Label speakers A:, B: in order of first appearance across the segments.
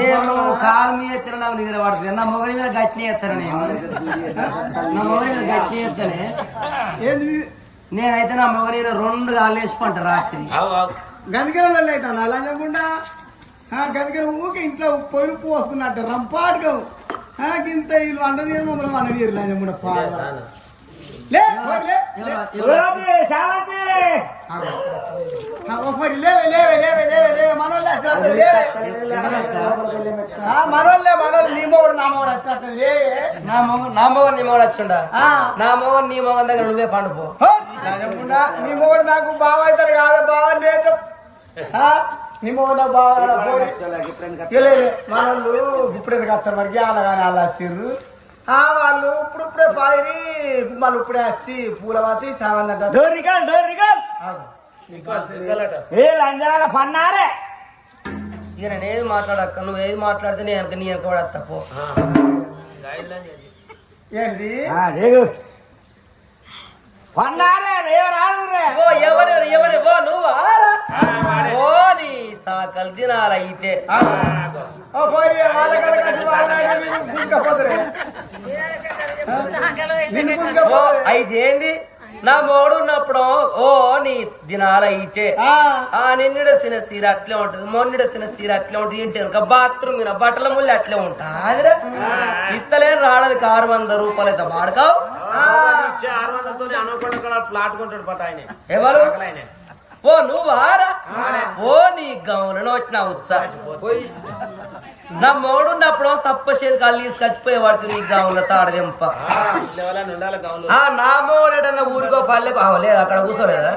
A: నేను కాలు మీద ఎత్తడం నిద్ర పడుతుంది నా మొగడి మీద గట్టి ఎత్తాను నేను. నా మొగడి మీద గట్టి ఎత్తానే.
B: ఏంది?
A: నేనైతే నా మొగడి మీద రెండు కాళ్ళు వేసుకుంటా రాత్రి.
B: గనికల ఊకే ఇంట్లో పొయ్యి పోసుకున్నట్టు రంపాటుగా ఇంత వీళ్ళు అండది మమ్మల్ని పాడ మనోళ్ళే మనోళ్ళే మనోళ్ళు నీ మొగుడు నా మొగుడు లేవే
A: నా మొగ నా మొగడు నీ మొగడు వచ్చిండా?
B: ఆ.
A: నా నీ మొగం దగ్గర నువ్వే పండుపో
B: నీ మొగుడు నాకు బావ అవుతాడు కాదు బావ ఆ, నీ మొగుడు నాకు బావ మనోళ్ళు ఇప్పుడే వస్తారు మరి అలాగానే అలా వచ్చిర్రు ఆ వాళ్ళు ఇప్పుడు ఇప్పుడే పాయిరి మళ్ళీ ఇప్పుడే వచ్చి పూలవాతి చావంది అంటారు.
C: డోరికల్ డోరికల్ ఏ పన్నారే.
A: ఇక నేను ఏది మాట్లాడక్క నువ్వు ఏది మాట్లాడితే నేను వెనక నీ వెనక పడతా పో.
B: ఏంటి
C: పన్నారే లేవరాదు రే
A: ఓ ఎవరెవరు ఎవరు ఓ నువ్వు? ఓ సాకలు తినాలి అయితే ఏంది నా మొగుడు ఉన్నప్పుడు ఓ నీ దినాలు అయితే
B: ఆ,
A: ఆ నిన్నుడ సిన సీర అట్లే ఉంటది. మొన్నుడ సిన సీర అట్లే ఉంటది. ఇంటి వెనక బాత్రూమ్ మీద బట్టల ముళ్ళు అట్లే ఉంటాదిరా ఇస్తలే రావడానికి ఆరు వందల రూపాయలు అయితే వాడకావు ఎవరు? ఓ నువ్వు ఆరా ఓ నీ గౌలను వచ్చిన ఉత్సాహం. నా మొగుడు ఉన్నప్పుడు సప్ప చేతి కాళ్ళు తీసుకొచ్చిపోయే పడుతుంది నీ గౌన్ల తాడదెంప. నా మొగుడు ఎటన్నా ఊరికో పల్లెకు అవలేదు అక్కడ కూర్చోలేదా?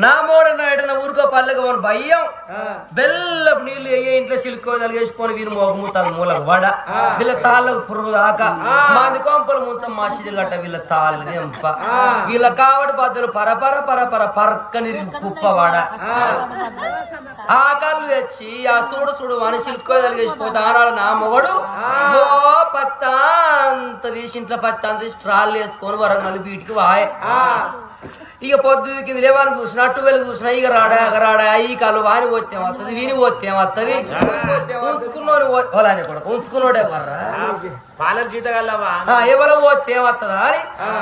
A: నా మోడన్న ఎటన్నా ఊరికో పల్లెకు మన భయం. బెల్లపు నీళ్ళు ఏ ఇంట్లో సిలుకో తలిగేసుకొని వీరు మోగముతాను మూలకు వడ. వీళ్ళ తాళ్ళకు పురుగు దాకా మాది కొంపలు ముంచం మసీదు గట్ట వీళ్ళ తాళ్ళు ఎంప వీళ్ళ కావడి బద్దలు పరపర పరపర పరక్కని కుప్ప వడ. ఆ. కళ్ళు తెచ్చి ఆ చూడు చూడు అని సిలుకో తలిగేసిపోతే ఆనాడు నా మొగడు. ఓ పత్త అంత తీసి ఇంట్లో పత్త అంత తీసి ట్రాల్ వేసుకొని వరంగల్ బీటికి వాయ్. ఇక పొద్దు కింద లేవని చూసిన అటు వెళ్ళి చూసిన ఇక రాడా ఇక రాడా ఈ కాలు వాని పోతే వస్తుంది వీని పోతే వస్తుంది ఉంచుకున్నోని పొలాన్ని కూడా ఉంచుకున్నోడే వర్రా
D: జీతగలవా
A: ఎవరో పోతే వస్తుందా అని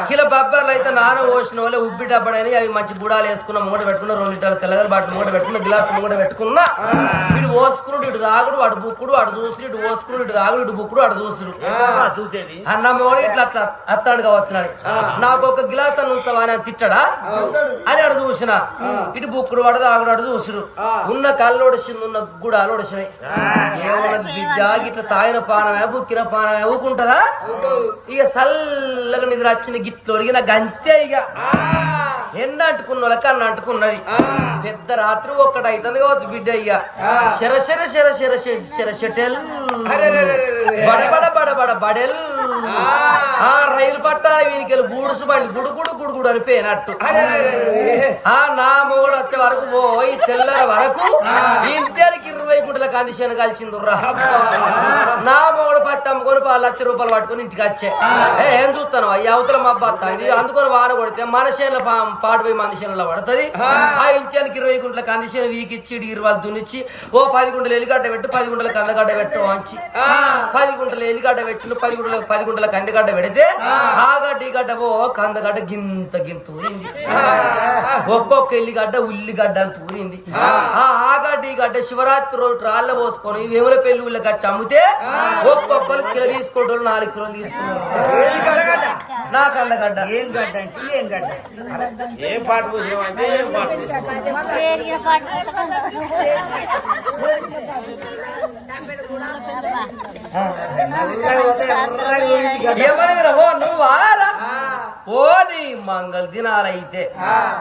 A: కిలో బబ్బర్లు అయితే నాన్న పోసిన వాళ్ళే ఉబ్బి డబ్బడని అవి మంచి గుడాలు వేసుకున్న మూట పెట్టుకున్న రెండు లీటర్ల తెల్లగల బాటిల్ మూట పెట్టుకున్న గ్లాస్ మూట పెట్టుకున్నా ఇటు పోసుకున్నాడు ఇటు తాగుడు అటు బుక్కుడు అటు చూసుడు ఇటు పోసుకుడు ఇటు తాగుడు ఇటు బుక్కుడు అటు చూసుడు.
D: చూసేది?
A: అన్న మోడి ఇట్లా అట్లా అత్తాడు కావచ్చునని నాకు ఒక గ్లాస్ అని ఉంచవా అని తిట్టడా? అని అడు చూసిన. ఇటు బుక్కుడు పడదు ఆగుడు అడు చూసుడు. ఉన్న కళ్ళు ఒడిసింది ఉన్న గుడాలు ఒడిసినాయి. ఏమన్నది బిడ్డ ఇట్లా తాగిన పానమే బుక్కిన పానమే ఊకుంటదా ఇక చల్లగా నిద్ర వచ్చిన గిట్లు ఒడిగిన గంతే ఇక. ఎన్న అంటుకున్న వాళ్ళకి అన్న అంటుకున్నది. పెద్ద రాత్రి ఒక్కటి అవుతుంది కావచ్చు బిడ్డ ఇక శర శర శర శర శర శటెల్. బడబడ బడబడ బడెల్. ఆ. రైలు పట్టాలి వీనికి గూడుసు బండి గుడు గుడు గుడు గుడు అని పేనట్టు ఆ నా మొగుడు వచ్చే వరకు పోయి తెల్లర వరకు ఇంటికి ఇరవై గుంటల కందిషన్ కలిసింది నా మొగుడు పత్తి అమ్ముకొని పది లక్ష రూపాయలు పట్టుకొని ఇంటికి వచ్చే. ఏ, చూస్తాను అయ్యి అవతల మా బత్త ఇది అందుకొని వాన కొడితే మన చేనుల పాడిపోయి మన చేనులో పడుతుంది. ఆ. ఇంటికి ఇరవై గుంటల కందిషన్ వీకిచ్చి ఇరవై దున్నిచ్చి ఓ పది గుంటలు ఎలిగడ్డ పెట్టు పది గుంటల కందగడ్డ పెట్టు వంచి పది గుంటల ఎలిగడ్డ పెట్టు పది గుంటల పది గుంటల కందిగడ్డ పెడితే ఆ. గడ్డ ఈ గడ్డ ఓ కందగడ్డ గింత గింత ఊరింది. ఒక్కొక్క ఎల్లిగడ్డ ఉల్లిగడ్డ అంత ఊరింది. ఆ. ఆ గడ్డ ఈ గడ్డ శివరాత్రి రోజు రాళ్ళ పోసుకొని వేముల పెళ్ళి ఊళ్ళకి వచ్చి అమ్మితే ఒక్కొక్కరు కిలో తీసుకుంటారు నాలుగు కిలోలు తీసుకుంటారు. నా కళ్ళగడ్డ
C: ఏం గడ్డ అంటే ఏం గడ్డ?
D: ఏం పాట అంటే ఏం పాట
A: ఓ నీ మంగళ దినాలైతే.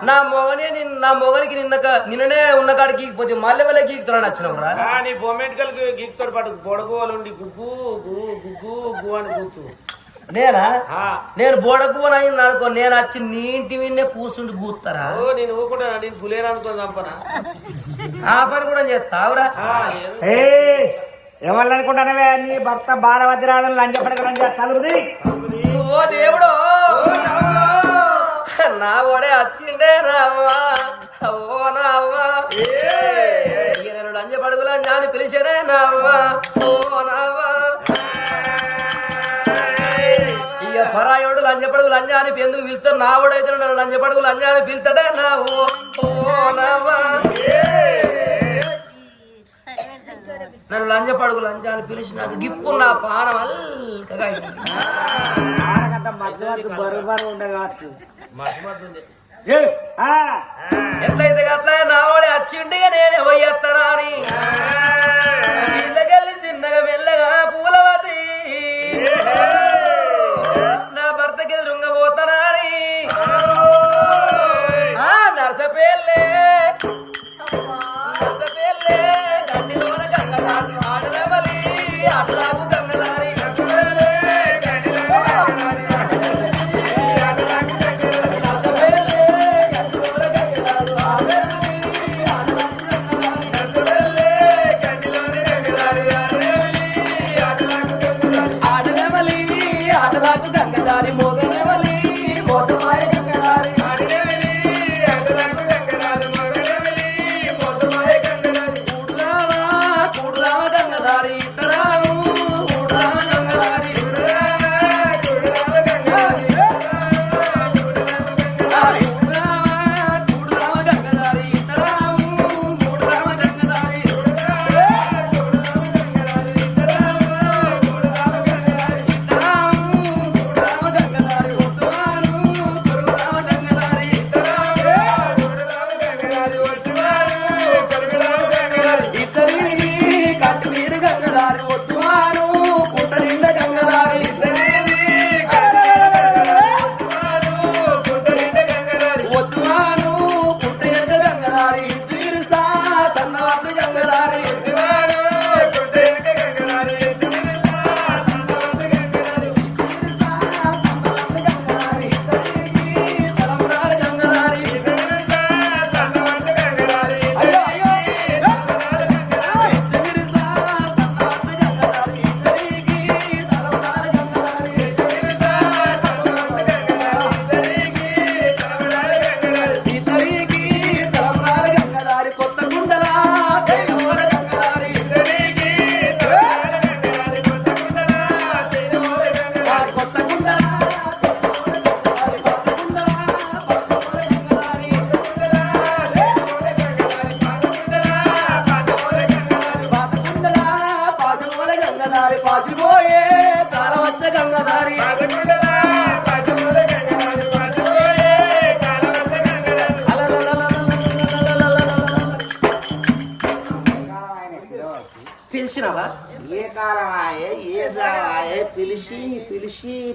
A: నా మొగనే నిన్న నా మొగనికి నిన్న నిన్ననే ఉన్న కాడికి పోతే మళ్ళీ వెళ్ళ గీకుతున్నాడు వచ్చినవురా
D: ఆ, నీ బొమ్మెటికల్ గీక్తాడు పాటు గొడగోలు ఉండి గుగ్గు గు గుగ్గు గు అని గుర్తు.
A: నేనా? నేను బోడకునైంది అనుకో నేను వచ్చి నీ ఇంటి విన్నే కూర్చుండి కూస్తారా
D: ఓ నేను ఊకుంటా నేను గులేరు అనుకుని చంపనా?
A: ఆ పని కూడా చేస్తావురా
D: ఆ, ఏదో.
C: ఏ ఎవరు అనుకుంటానవే? నీ భర్త బాలవద్రాలను లంచపడక లంచ తలుపుది.
A: ఓ దేవుడు! నా ఒడే వచ్చిండే రావా. ఓ నావ్వా నేను లంజ పడుగులా నాని పిలిచేనే నావ్వా ఓ నావ్వా పరాయోడు లంజ పడుగు లంజ అని ఎందుకు పిలుస్తాడు నా వాడైతే నన్ను లంజ అని పిలుతాడే నా ఓ నన్ను లంజ పడుగు లంజ అని పిలిచినాక గిప్పు నా పానం అల్కగా ఎట్లయితే అట్లా నా వాడే నేనే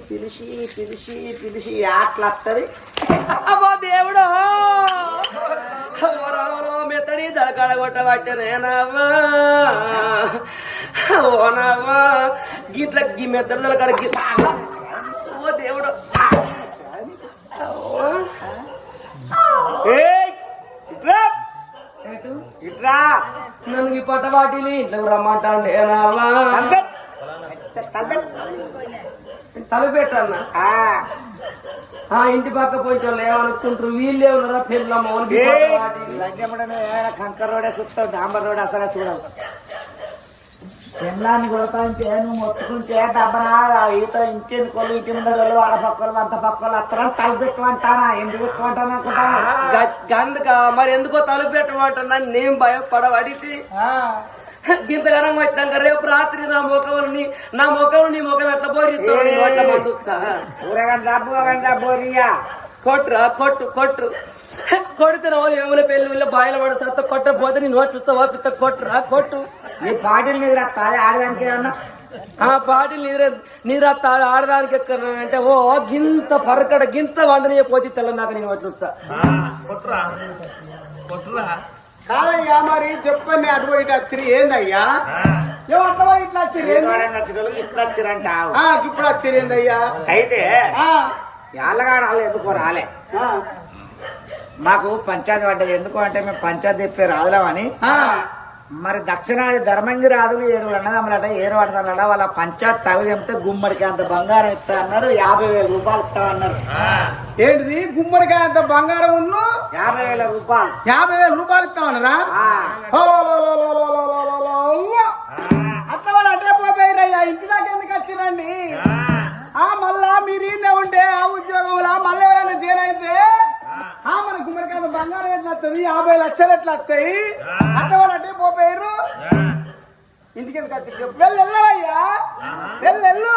C: పిలిచి పిలిచి పిలిచి ఆటలు వస్తుంది
A: అమ్మో దేవుడు మెత్తడి దళకడ కొట్టబట్టనేనవ్వా ఓ నవ్వా. గిట్ల గీ మెత్తడి దళకడ గి- ఓ దేవుడు!
C: ఇట్రా
A: నన్ను ఈ పట్టబాటిలు ఇంట్లో రమ్మంటాండి ఏనావా. తలపెట్టన్న.
C: ఆ,
A: ఆ ఇంటి పక్క పోయి వాళ్ళు ఏమనుకుంటారు? వీళ్ళే ఉన్నారా? పిల్ల మౌలికి
C: ఏయ్, లంజముడను ఏమైనా కంకర్ రోడే చూస్తావు డాంబర్ రోడ్ అసలే చూడవు. పెళ్ళాన్ని కొడతాంటే నువ్వు మొత్తుకుంటే డబ్బనా ఈత ఇంటిని కొలు ఇంటి ముందర వాళ్ళు ఆడ పక్కలు అంత పక్కలు అత్తరం తలపెట్టమంటానా? ఎందుకు పెట్టుకుంటాను అనుకుంటాను?
A: గందుక మరి ఎందుకో తలపెట్టమంటున్నా నేను భయపడబడితే ఇంతగానం వచ్చినాక రేపు రాత్రి నా ముఖం నీ నా ముఖం నీ ముఖం ఎట్లా పోరిస్తావు నీ నోట్ల
C: బోరియా
A: కొట్టురా కొట్టు కొట్టు. కొడితే నువ్వు ఏముల పెళ్ళి వీళ్ళ బాయిల పడి సత్త కొట్టకపోతే నీ నోట్లు ఇస్తావా పిత్త కొట్టురా కొట్టు.
C: ఈ పాటిల్ మీద ఆడడానికి
A: ఆ పాటి నీర నీరత్త ఆడడానికి ఎక్కడంటే ఓ గింత పరకడ గింత వండని పోతే తెల్ల నాకు నేను నోట్లు ఇస్తా
B: కాదయ్యా మరి చెప్పండి అటు ఇటు వచ్చి ఏందయ్యా? ఏమో అట్లా ఇట్లా వచ్చి ఏంది?
C: ఇట్లా వచ్చిరంటావు
B: ఆ, ఇప్పుడు వచ్చి ఏందయ్యా?
C: అయితే
B: ఆ,
C: ఎల్లగాడు వాళ్ళు ఎందుకో రాలే. మాకు పంచాయతీ పడ్డది. ఎందుకు అంటే మేము పంచాయతీ చెప్పే రాదులేమని మరి దక్షిణాది ధర్మంగిరాజులు ఏడు అన్నదమ్ములట ఏరు పడతానట వాళ్ళ పంచాయత్ తగు చెప్తే గుమ్మడికి అంత బంగారం ఇస్తా అన్నారు యాభై వేల రూపాయలు ఇస్తా అన్నారు
B: ఏంటిది గుమ్మడికాయ అంత బంగారం ఉన్ను
C: యాభై వేల రూపాయలు
B: యాభై వేల రూపాయలు ఇస్తామన్నారా
C: ఆ,
B: అత్తవాళ్ళు అటే పోతాయిరయ్యా ఇంటి దాకా ఎందుకు వచ్చిరండి ఆ మళ్ళా మీరు ఈయనే ఉంటే ఆ ఉద్యోగంలో మళ్ళీ ఎవరైనా చేరైతే ఆ మన గుమ్మడికాయ బంగారం ఎట్లా వస్తుంది యాభై లక్షలు ఎట్లా వస్తాయి అత్తవాళ్ళు అటే పోతారు ఇంటికి చెప్పు. వెళ్ళి వెళ్ళవయ్యా వెళ్ళి?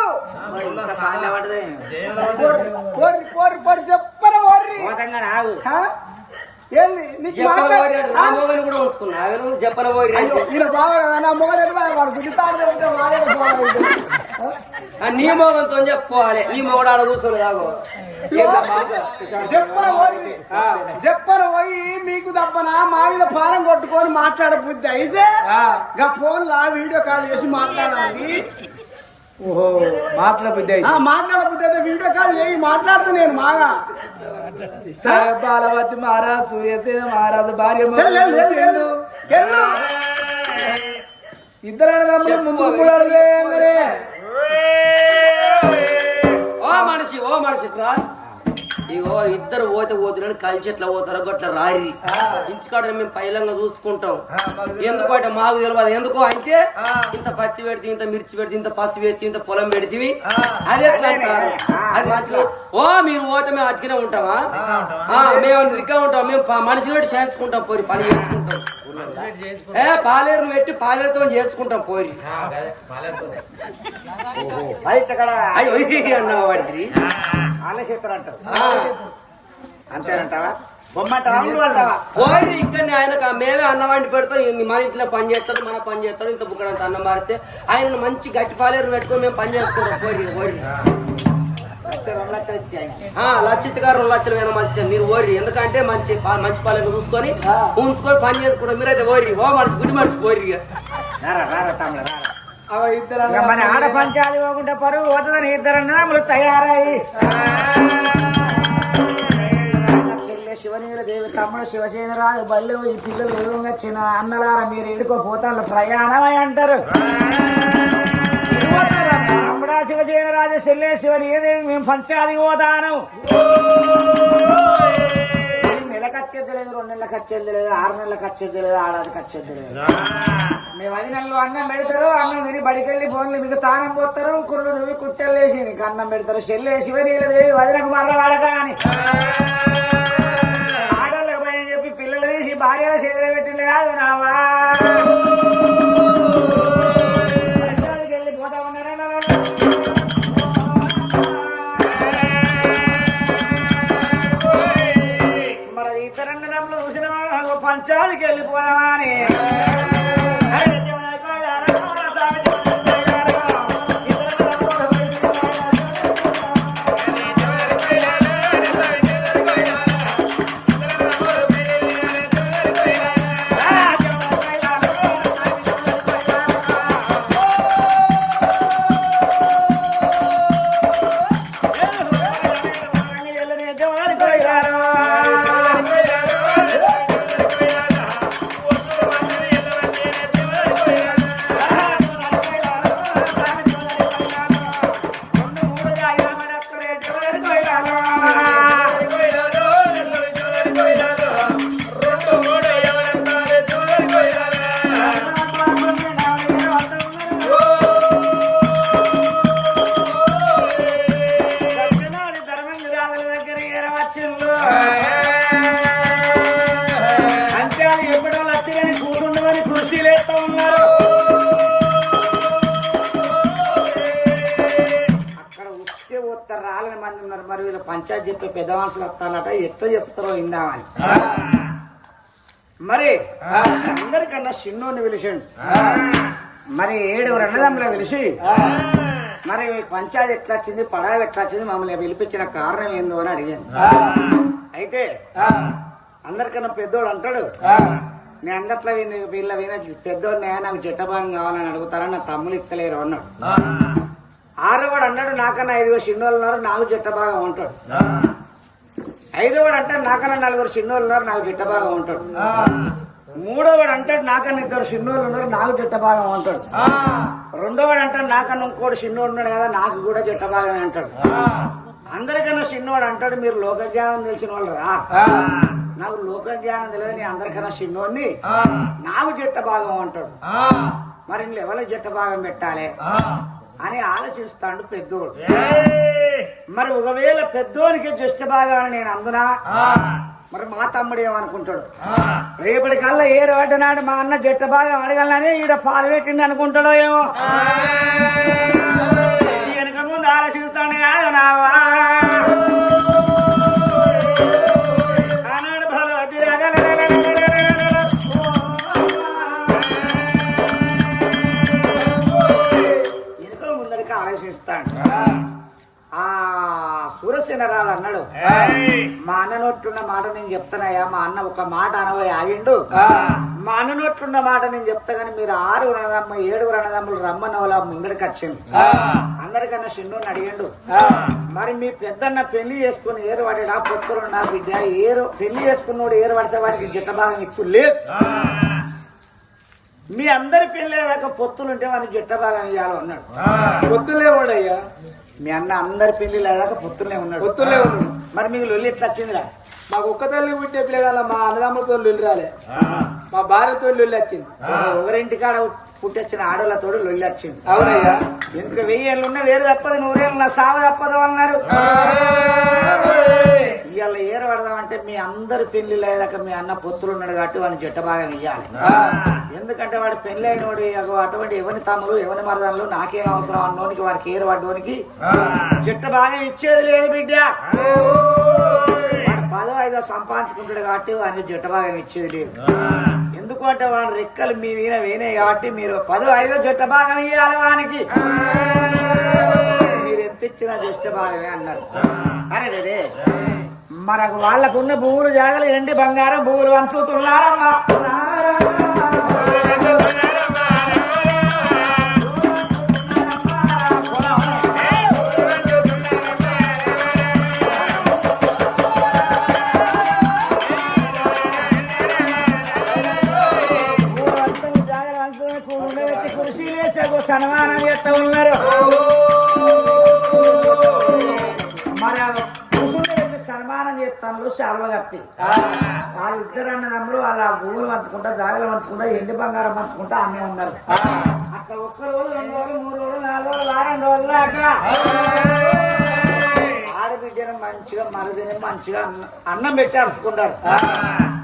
B: ఏంది? నీకు
A: చెప్పన
B: మాట్లాడ-
A: పోయి నా
B: ఈయన కదా. నా
A: మొగంతో చెప్పుకోవాలి నీ మొగడు ఆడ కూర్చొని రాగో
B: చెప్పన పోయి చెప్పన పోయి మీకు తప్పన మా మీద పారం కొట్టుకొని మాట్లాడ బుద్ధి అయితే గా ఫోన్ లా వీడియో కాల్ చేసి మాట్లాడాలి.
E: ఓహో మాటల బుద్ధి
B: ఆ మాట్లాడ బుద్ధి అయితే వీడియో కాల్ చేయి మాట్లాడుతూ నేను మాగా
E: బాలవతి మహారాజ్ సూర్యసేన మహారాజు భార్య. ఇద్దరు అన్నదమ్ములు ముందు అడుగులే మరి.
A: ఓ మనిషి ఓ మనిషి ఇగో ఇద్దరు పోతే పోతున్నాను కలిసి ఎట్లా పోతారో గట్ల రారి ఇంటికాడ మేము పైలంగా చూసుకుంటాం. ఎందుకు అంటే మాకు తెలియదు. ఎందుకు అంటే ఇంత పత్తి పెడితే ఇంత మిర్చి పెడితే ఇంత పసుపు పెడితే ఇంత పొలం పెడితే అది ఎట్లా అంటారు. అది మంచిగా ఓ మీరు పోతే మేము అతికినే ఉంటామా? మేము రిగ్గా ఉంటాం. మేము ప- మనిషి పెట్టి చేయించుకుంటాం పోరి పని చేసుకుంటాం ఏ పాలేరు పెట్టి పాలేరుతో చేసుకుంటాం అయ్యో అన్నావా వాడికి.
C: ఆలస్యతలు అంటారు. అంతేనంటావా?
A: పోయి ఆయనకు మేమే అన్నం వండి పెడతాం మన ఇంట్లో పని చేస్తారు మన పని చేస్తారు ఇంత బుక్కడంత అన్నం మారితే ఆయన మంచి గట్టి పాలేరు పెట్టుకొని మేము పని చేసుకుంటాం. పోయి పోయి
C: లక్ష రెండు లక్షలు ఇచ్చి ఆయన.
A: ఆ లక్ష గారు రెండు లక్షలు వేల మంచిదే మీరు ఓరి ఎందుకంటే మంచి మంచి పాలన చూసుకొని ఉంచుకొని పని చేసుకుంటాం. మీరైతే ఓరి ఓ మనిషి గుడి మనిషి పోయి
C: రారా రారా మన ఆడ పంచాలి పోకుంటే పరువు పోతుందని ఇద్దరు అన్నదమ్ములు తయారయ్యి. శివనీల దేవి తమ్ముడు శివసేనరాజు బల్లి ఈ పిల్లలు ఎదురుగా చిన్న అన్నలార మీరు ఎడుకో పోతాను ప్రయాణమై అంటారు. తమ్ముడా శివసేనరాజు చెల్లె శివనీదేవి మేము పంచాది పోతాను. నెలకు వచ్చేది లేదు రెండు నెలలకు వచ్చేది లేదు ఆరు నెలలకు వచ్చేది లేదు ఆడాదికి వచ్చేది లేదు. మేము అది నెలలు అన్నం పెడతారు అన్నం తిని బడికెళ్ళి ఫోన్లు మీకు తానం పోతారు కుర్రలు నువ్వు కుట్టెలు వేసి నీకు అన్నం పెడతారు చెల్లెసి శివనీలు వేవి వదిలకు మర్ర వాడక అని. పంచాయతీ చెప్పే పెద్ద మనుషులు వస్తారట ఎట్లా చెప్తారో ఇందామని మరి అందరికన్నా చిన్నోని పిలిచిండు. మరి ఏడు రెండదమ్ముల పిలిచి మరి పంచాయతీ ఎట్లా వచ్చింది పడావి ఎట్లా వచ్చింది మమ్మల్ని పిలిపించిన కారణం ఏందో అని అడిగాను. అయితే అందరికన్నా పెద్దోడు అంటాడు నేను అందట్లో వీళ్ళ విన పెద్దోడిని నాకు జట్టభాగం కావాలని అడుగుతారా? నా తమ్ములు ఇక్కలేరు అన్నాడు. ఆరు వాడు అన్నాడు నాకన్నా ఐదుగురు చిన్నోళ్ళు ఉన్నారు నాకు జట్టభాగం ఉంటాడు. ఐదో వాడు అంటాడు నాకన్నా నలుగురు చిన్నోళ్ళు ఉన్నారు నాకు జట్టభాగం ఉంటాడు. మూడోవాడు అంటాడు నాకన్నా ఇద్దరు చిన్నోళ్ళు ఉన్నారు నాకు జట్ట భాగం అంటాడు రెండోవాడు అంటాడు నాకన్నా ఇంకోటి చిన్నోడు ఉన్నాడు కదా నాకు కూడా జట్ట భాగం అంటాడు అందరికన్నా చిన్నోడు అంటాడు మీరు లోక జ్ఞానం తెలిసిన వాళ్ళు రా. నాకు లోక జ్ఞానం తెలియదు నీ అందరికన్నా చిన్నోడిని. నాకు జట్ట భాగం అంటాడు మరి ఇంట్లో ఎవరికి జట్ట భాగం పెట్టాలి? అని ఆలోచిస్తాడు పెద్దోడు. మరి ఒకవేళ పెద్దోనికి జస్ట్ అని నేను అందునా? మరి మా తమ్ముడు ఏమనుకుంటాడు? రేపటి కల్లా ఏ రోడ్డు నాడు మా అన్న జట్ట భాగం అడగాలని ఈడ పాలు పెట్టింది అనుకుంటాడో ఏమో? మాట నేను చెప్తానయ్యా. మా అన్న ఒక మాట అనబోయి ఆగిండు. మా అన్న నోట్లున్న మాట నేను చెప్తా కానీ మీరు ఆరుగురు అన్నదమ్మ ఏడుగురు అన్నదమ్ములు రమ్మన్న వాళ్ళ ముందరికి వచ్చింది అందరికన్నా చిన్నోని అడిగిండు. మరి మీ పెద్దన్న పెళ్ళి చేసుకుని ఏరు పడాడా పొత్తురు నా బిడ్డ ఏరు పెళ్ళి చేసుకున్నోడు ఏరు పడితే వాడికి గిట్ట భాగం ఎక్కువ లేదు. మీ అందరి పెళ్ళేదాకా పొత్తులుంటే వాడికి గిట్ట భాగం ఇవ్వాలి అన్నాడు.
E: పొత్తులే వాడయ్యా.
C: మీ అన్న అందరి పెళ్ళి లేదాక పొత్తులే ఉన్నాడు.
E: పొత్తులే ఉన్నాడు.
C: మరి మీకు లొల్లి ఎట్లా వచ్చిందిరా?
E: మాకు ఒక్క తల్లి పుట్టే పిల్లగాల మా అన్నదమ్ములతో లొల్లి రాలే. మా భార్యతో లొల్లి వచ్చింది.
C: ఒకరింటి కాడ పుట్టొచ్చిన ఆడోళ్ళతో లొల్లి వచ్చింది.
E: అవునయ్యా.
C: ఇంకా వెయ్యి ఏళ్ళు ఉన్నా వేరు తప్పదు నూరేళ్ళు నా సావ తప్పదు అన్నారు. ఇవాళ ఏరు పడదామంటే మీ అందరి పెళ్ళి లేదాక మీ అన్న పొత్తులు ఉన్నాడు కాబట్టి వాడిని జట్ట భాగం ఇవ్వాలి ఎందుకంటే వాడు పెళ్ళి అయినోడు అటువంటి ఎవరి తమ్ముడు ఎవరి మరదలు నాకేం అవసరం అన్నోనికి వారికి ఏరు పడ్డోనికి జట్ట భాగం ఇచ్చేది లేదు బిడ్డ. ఐదో సంపాదించుకుంటాడు కాబట్టి వాడిని జట్ట భాగం ఇచ్చేది లేదు. ఎందుకంటే వాడి రెక్కలు మీ వీణ వేనే కాబట్టి మీరు పదో ఐదో జట్ట భాగం ఇవ్వాలి వానికి మీరు ఎంత ఇచ్చినా జట్ట భాగమే అన్నారు అరే రే మనకు వాళ్ళకున్న భూములు జాగలు ఎండి బంగారం భూములు వంచుతున్నారమ్మా సన్మానం చేస్తా ఉన్నారు. మరి ఆ సన్మానం చేస్తాను శాల్వ కప్పి వాళ్ళిద్దరు అన్నదమ్ములు వాళ్ళ భూములు పంచుకుంటా జాగలు పంచుకుంటా ఎండి బంగారం పంచుకుంటా అన్నీ ఉన్నారు. అక్కడ ఒక్క రోజు రెండు రోజులు మూడు రోజులు నాలుగు రోజులు వారం రోజులు దాకా ఆడబిడ్డను మంచిగా మరుదిని మంచిగా అన్నం- అన్నం పెట్టి అరుచుకుంటారు.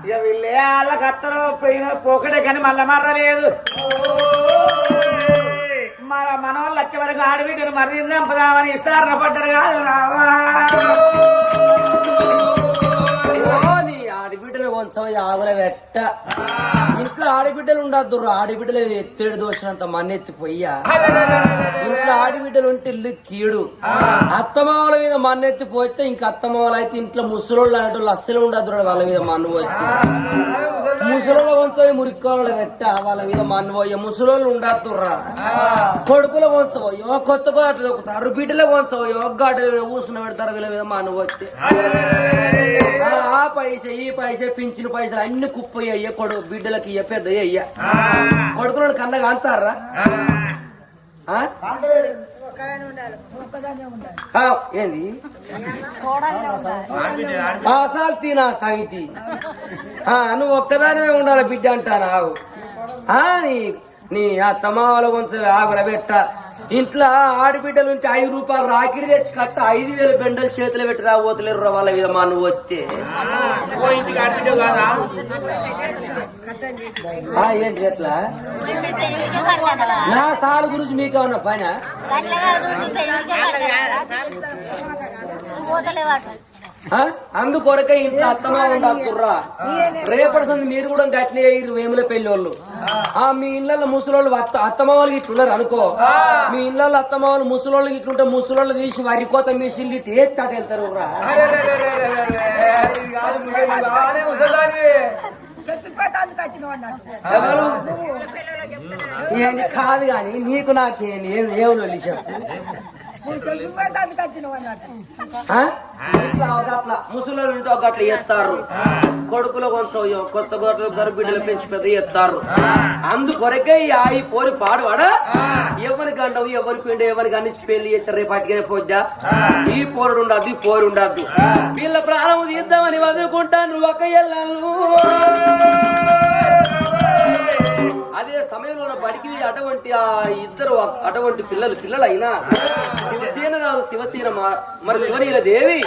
C: ఇక వీళ్ళు వాళ్ళకి అత్తరో పోయిన పోకటే కానీ మళ్ళా మర్రలేదు. మన మన వాళ్ళు వచ్చే వరకు ఆడబిడ్డను మరిది చంపదామని విచారణ పడ్డారు కాదు రావా
A: ఆడబిడ్డలు కొంచెం ఆగుల పెట్ట ఇంట్లో ఆడబిడ్డలు ఉండద్దు ఆడబిడ్డలు ఎత్తేడు దోషినంత మన్నెత్తి పొయ్యా ఇంట్లో ఆడబిడ్డలు ఉంటే ఇల్లు కీడు. అత్తమావల మీద మన్నెత్తి పోతే ఇంకా అత్తమావలు అయితే ఇంట్లో ముసలోళ్ళు లాంటి వాళ్ళు అస్సలు ఉండద్దు వాళ్ళ మీద మన్ను పోతే ముసలోళ్ళ కొంచెం మురికోళ్ళ పెట్ట వాళ్ళ మీద మన్ను పోయి ముసలోళ్ళు ఉండద్దుర్రా కొడుకుల కొంచెం కొత్త కొత్త దొక్కుతారు. బిడ్డల కొంచెం యొగ్గాడు ఊసిన పెడతారు వీళ్ళ మీద పోతే ఆ, ఆ పైస ఈ పైస పింఛను పైసలు అన్ని కుప్ప అయ్య కొడు బిడ్డలకి ఇయ్య పెద్ద అయ్య కొడుకులను కళ్ళగా అంతారా ఏంది? అసలు తినా సంగతి. నువ్వు ఒక్కదానివే ఉండాలి బిడ్డ అంటాను? ఆగు. ఆ, నీ నీ అత్తమావల కొంచెం ఆగుల పెట్ట ఇంట్లో ఆడబిడ్డలు ఉంటే ఐదు రూపాయలు రాకిడి తెచ్చి కట్ట ఐదు వేల బెండలు చేతులు పెట్టి రాబోతులేరు వాళ్ళ మీద మా నువ్వు వస్తే. ఆ, ఏంటి ఎట్లా నా సార్ గురించి మీకు ఏమన్నా పైన? అందుకొరకే ఇంట్లో అత్తమా ఉండకుర్రా రేపటి సంది మీరు కూడా గట్టినే అయ్యారు వేముల పెళ్ళి వాళ్ళు ఆ మీ ఇళ్ళల్లో ముసలోళ్ళు అత్త అత్తమ్మ వాళ్ళు ఇట్లున్నారు అనుకో. మీ ఇళ్ళల్లో అత్తమ్మ వాళ్ళు ముసలోళ్ళు ఇట్లుంటే ముసలోళ్ళు తీసి వరి కోత మిషన్లు తేస్తాట వెళ్తారు రా కాదు కానీ నీకు నాకేంది ఏం చెప్పు. ఆ? ముసలి అట్లా ఎత్తారు. కొడుకుల కొంచెం కొత్త గొర్రెలు బిడ్డలు పెంచి పెద్ద ఎత్తారు. అందుకొరకే ఈ పోరి పాడువాడ? ఎవరి గండవు ఎవరి పిండి ఎవరికి అన్నిచ్చి పెళ్ళి ఎత్తారు రేపు పోద్దా? ఈ పోరుడు ఉండద్దు ఈ పోరు ఉండద్దు. వీళ్ళ ప్రాణం తీద్దామని వదులుకుంటాను ఒక ఎల్లాను అదే సమయంలో బడికి అటువంటి ఆ ఇద్దరు అటువంటి పిల్లలు పిల్లలు అయినా శివసేన రావు శివసేన మా- మరి శివనీల దేవి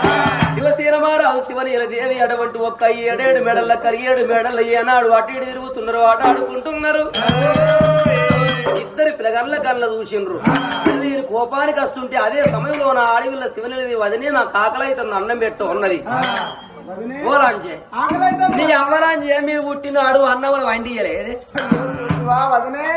A: శివసేన మారావు శివనీల దేవి అటువంటి ఒక్క ఏడేడు మెడల కరియేడు మెడల ఏనాడు అటు ఇటు తిరుగుతున్నారు ఆట ఆడుకుంటున్నారు. ఇద్దరు పిల్లగల్ల కళ్ళ చూసిండ్రు. నేను కోపానికి వస్తుంటే అదే సమయంలో నా అడవిలో శివనీలది వదినే నా కాకలైతుంది అన్నం పెట్టు ఉన్నది ఓలాంచే
B: ఆకలి
A: నీ అవ్వరాంచే మీరు పుట్టినాడు అన్నవరం వండియలే
B: వదనే